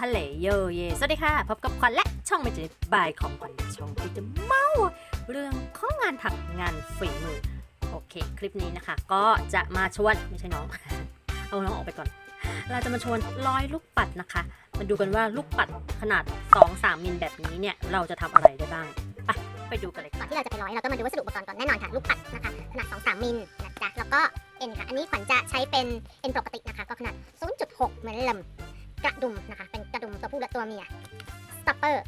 ฮัลโหลโยเย สวัสดีค่ะ พบกับขวัญและช่องไม่จีบายของขวัญช่องที่จะเมาเรื่องข้องานถักงานฝีมือ โอเค คลิปนี้นะคะ ก็จะมาชวนไม่ใช่น้อง เอาน้องออกไปก่อน เราจะมาชวนร้อยลูกปัดนะคะ มาดูกันว่าลูกปัดขนาด 2-3มิลแบบนี้เนี่ย เราจะทำอะไรได้บ้าง ไปไปดูกันเลยก่อนที่เราจะไปร้อยเราต้องมาดูวัสดุอุปกรณ์ก่อนแน่นอนค่ะ ลูกปัดนะคะขนาด 2-3มิลนะจ๊ะแล้วก็เอ็นค่ะ อันนี้ขวัญจะใช้เป็นเอ็นปกตินะคะ ก็ขนาด 0.6เหมือนเดิม กระดุมนะคะ เป็นกระดุมตัวผู้และตัวเมียสตัปเปอร์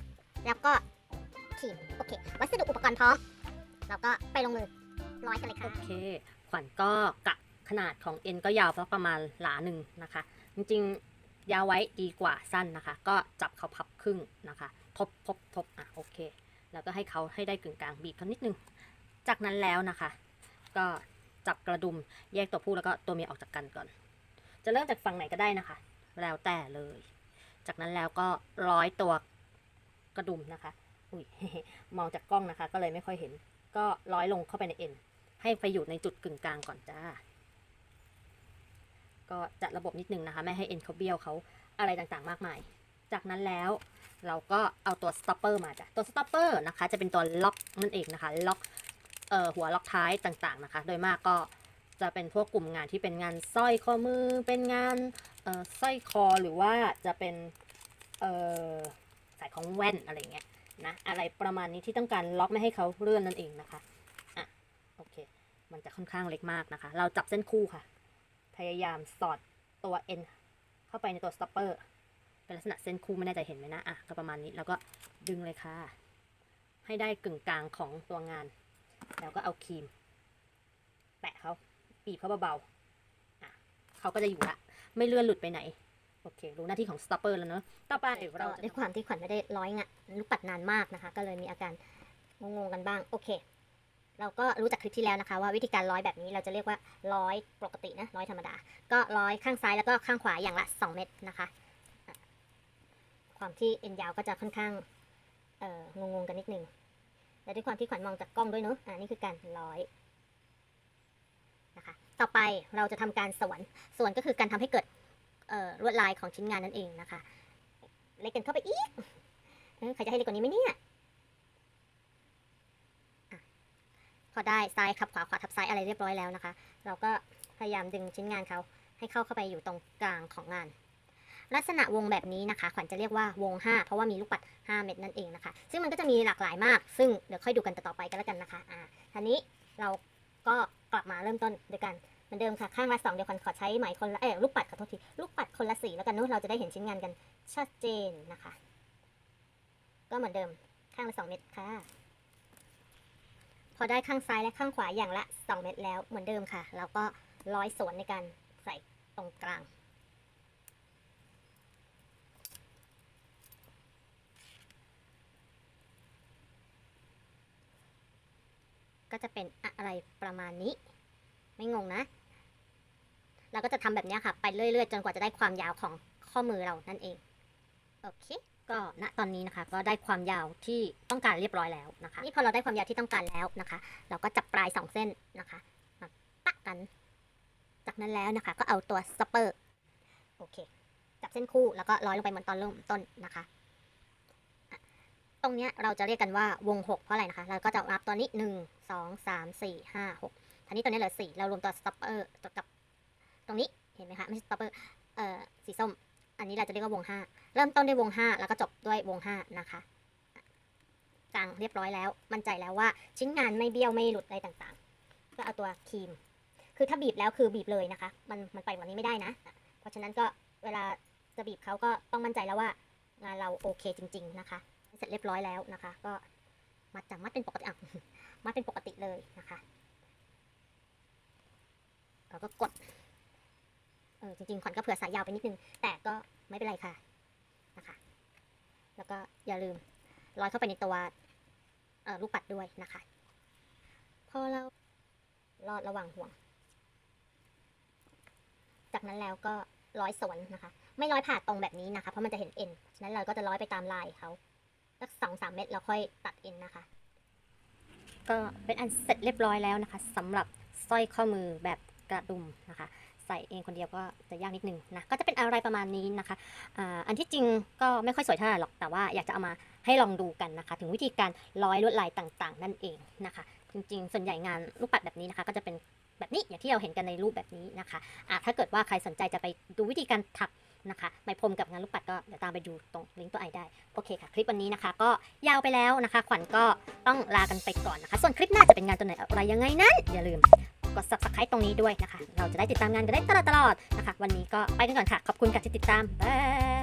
แล้วก็ขีมโอเค วัสดุอุปกรณ์พร้อมเราก็ไปลงมือร้อยกันเลยค่ะเค ขวัญก็กะขนาดของเอ็นก็ยาวสักประมาณหลาหนึ่งนะคะ จริงๆ ยาวไว้ดีกว่าสั้นนะคะ ก็จับเขาพับครึ่งนะคะ ทบทบทบอะโอเค แล้วก็ให้เขาให้ได้กึ่งกลางบีบเขานิดนึง จากนั้นแล้วนะคะ ก็จับกระดุมแยกตัวผู้แล้วก็ตัวเมียออกจากกันก่อน จะเริ่มจากฝั่งไหนก็ได้นะคะ แล้วแต่เลย จากนั้นแล้วก็ร้อยตัวกระดุมนะคะ อุ้ยมองจากกล้องนะคะ ก็เลยไม่ค่อยเห็น ก็ร้อยลงเข้าไปในเอ็น ให้ไปอยู่ในจุดกึ่งกลางก่อนจ้า ก็จัดระบบนิดนึงนะคะ ไม่ให้เอ็นเขาเบี้ยวเขาอะไรต่างๆ มากมาย จากนั้นแล้วเราก็เอาตัวสต็อปเปอร์มาจ้ะ ตัวสต็อปเปอร์นะคะ จะเป็นตัวล็อกนั่นเองนะคะ ล็อกเอ่อหัวล็อกท้ายต่างๆนะคะ โดยมากก็จะเป็นพวกกลุ่มงานที่เป็นงานสร้อยข้อมือ เป็นงาน สร้อยคอหรือว่าจะเป็นเอ่อสายของแว่นอะไรเงี้ยนะอะไรประมาณนี้ที่ต้องการล็อกไม่ให้เขาเลื่อนนั่นเองนะคะอะโอเค มันจะค่อนข้างเล็กมากนะคะ เราจับเส้นคู่ค่ะ พยายามสอดตัว N เข้าไปในตัวสต็อปเปอร์เป็นลักษณะเส้นคู่ไม่แน่ใจเห็นไหมนะอะก็ประมาณนี้แล้วก็ดึงเลยค่ะ ให้ได้กึ่งกลางของตัวงาน แล้วก็เอาครีม แปะเขาบีบเขาเบาๆอะเขาก็จะอยู่ละ ไม่เลื่อนหลุดไปไหน โอเค รู้หน้าที่ของสต็อปเปอร์แล้วเนอะต่อไปก็เราด้วยความที่ขวัญไม่ได้ร้อยงะลูกปัดนานมากนะคะ ก็เลยมีอาการงงๆกันบ้าง โอเค เราก็รู้จากคลิปที่แล้วนะคะ ว่าวิธีการร้อยแบบนี้เราจะเรียกว่าร้อยปกตินะร้อยธรรมดา ก็ร้อยข้างซ้ายแล้วก็ข้างขวาอย่างละ 2 เม็ดนะคะอะความที่เอ็นยาวก็จะค่อนข้างเอ่องงๆกันนิดนึงและด้วยความที่ขวัญมองจากกล้องด้วยเนอะอ่านี่คือการร้อยนะคะต่อไปเราจะทำการสวนสวนก็คือการทำให้เกิดลวดลายของชิ้นงานนั่นเองนะคะ เล็กกันเข้าไปอีกใครจะให้เล็กกว่านี้ไหมเนี่ยอพอได้ซ้ายทับขวาขวาทับซ้ายอะไรเรียบร้อยแล้วนะคะ เราก็พยายามดึงชิ้นงานเขาให้เข้าเข้าไปอยู่ตรงกลางของงาน ลักษณะวงแบบนี้นะคะ ขวัญจะเรียกว่าวง 5 เพราะว่ามีลูกปัด 5 เม็ดนั่นเองนะคะ ซึ่งมันก็จะมีหลากหลายมาก ซึ่งเดี๋ยวค่อยดูกันต่อไปกันแล้วกันนะคะอ่าทีนี้เรา ก็กลับมาเริ่มต้นโดยการเหมือนเดิมค่ะ ข้างละสองเดี๋ยวขวัญขอใช้ไหมคนละเออลูกปัดขอโทษทีลูกปัดคนละสีแล้วกันเนอะเราจะได้เห็นชิ้นงานกันชัดเจนนะคะ ก็เหมือนเดิมข้างละสองเม็ดค่ะ พอได้ข้างซ้ายและข้างขวาอย่างละสองเม็ดแล้วเหมือนเดิมค่ะ เราก็ร้อยสวนในการใส่ตรงกลาง ก็ จะเป็นอะไรประมาณนี้ ไม่งงนะ เราก็จะทำแบบนี้ค่ะ ไปเรื่อยๆ จนกว่าจะได้ความยาวของข้อมือเรานั่นเอง โอเค ก็ณตอนนี้นะคะ ก็ได้ความยาวที่ต้องการเรียบร้อยแล้วนะคะ นี่พอเราได้ความยาวที่ต้องการแล้วนะคะ เราก็จับปลายสองเส้นนะคะมาปะกัน จากนั้นแล้วนะคะ ก็เอาตัวสเปอร์โอเคจับเส้นคู่แล้วก็ร้อยลงไปเหมือนตอนเริ่มต้นนะคะ ตรงเนี้ยเราจะเรียกกันว่าวง 6 เพราะอะไรนะคะ เราก็จะนับตัวนี้ 1 2 3 4 5 6ทีนี้ตัวนี้เหลือ 4 เรารวมตัวสต็อปเปอร์กับตรงนี้เห็นไหมคะไม่ใช่สต็อปเปอร์เอ่อสีส้ม อันนี้เราจะเรียกว่าวง 5 เริ่มต้นด้วยวง 5 แล้วก็จบด้วยวง 5 นะคะกลางเรียบร้อยแล้ว มั่นใจแล้วว่าชิ้นงานไม่เบี้ยวไม่หลุดอะไรต่างๆ ก็เอาตัวครีม คือถ้าบีบแล้วคือบีบเลยนะคะ มันมันไปกว่านี้ไม่ได้นะ เพราะฉะนั้นก็เวลาจะบีบเขาก็ต้องมั่นใจแล้วว่างานเราโอเคจริง ๆ นะคะ เสร็จเรียบร้อยแล้วนะคะ ก็มัดจับมัดเป็นปกติอะมัดเป็นปกติเลยนะคะเราก็กดเออจริงๆขวัญก็เผื่อสายยาวไปนิดนึง แต่ก็ไม่เป็นไรค่ะนะคะ แล้วก็อย่าลืมร้อยเข้าไปในตัวเอ่อลูกปัดด้วยนะคะ พอเราลอดระหว่างห่วง จากนั้นแล้วก็ร้อยสวนนะคะ ไม่ร้อยผ่าตรงแบบนี้นะคะ เพราะมันจะเห็นเอ็นฉะนั้นเราก็จะร้อยไปตามลายเขา สักสองสามเม็ดเราค่อยตัดเอ็นนะคะ ก็เป็นอันเสร็จเรียบร้อยแล้วนะคะสำหรับสร้อยข้อมือแบบกระดุมนะคะไซส่เองคนเดียวก็จะยากนิดนึงนะก็จะเป็นอะไรประมาณนี้นะคะอันที่จริงก็ไม่ค่อยสวยเท่าไหร่หรอกแต่ว่าอยากจะเอามาให้ลองดูกันนะคะ ถึงวิธีการร้อยลวดลายต่างๆ นั่นเองนะคะ จริงๆ ส่วนใหญ่งานลูกปัดแบบนี้นะคะ ก็จะเป็นแบบนี้อย่างที่เราเห็นกันในรูปแบบนี้นะคะะถ้าเกิดว่าใครสนใจจะไปดูวิธีการถัก นะคะไมพรมกับงานลูกปัดก็เดี๋ยวตามไปดูตรงลิงก์ตัวไอได้ โอเคค่ะ คลิปวันนี้นะคะ ก็ยาวไปแล้วนะคะ ขวัญก็ต้องลากันไปก่อนนะคะ ส่วนคลิปหน้าจะเป็นงานตัวไหนอะไรยังไงนั้น อย่าลืมกด subscribe ตรงนี้ด้วยนะคะ เราจะได้ติดตามงานกันได้ตลอดๆนะคะ วันนี้ก็ไปกันก่อนค่ะ ขอบคุณค่ะที่ติดตาม บาย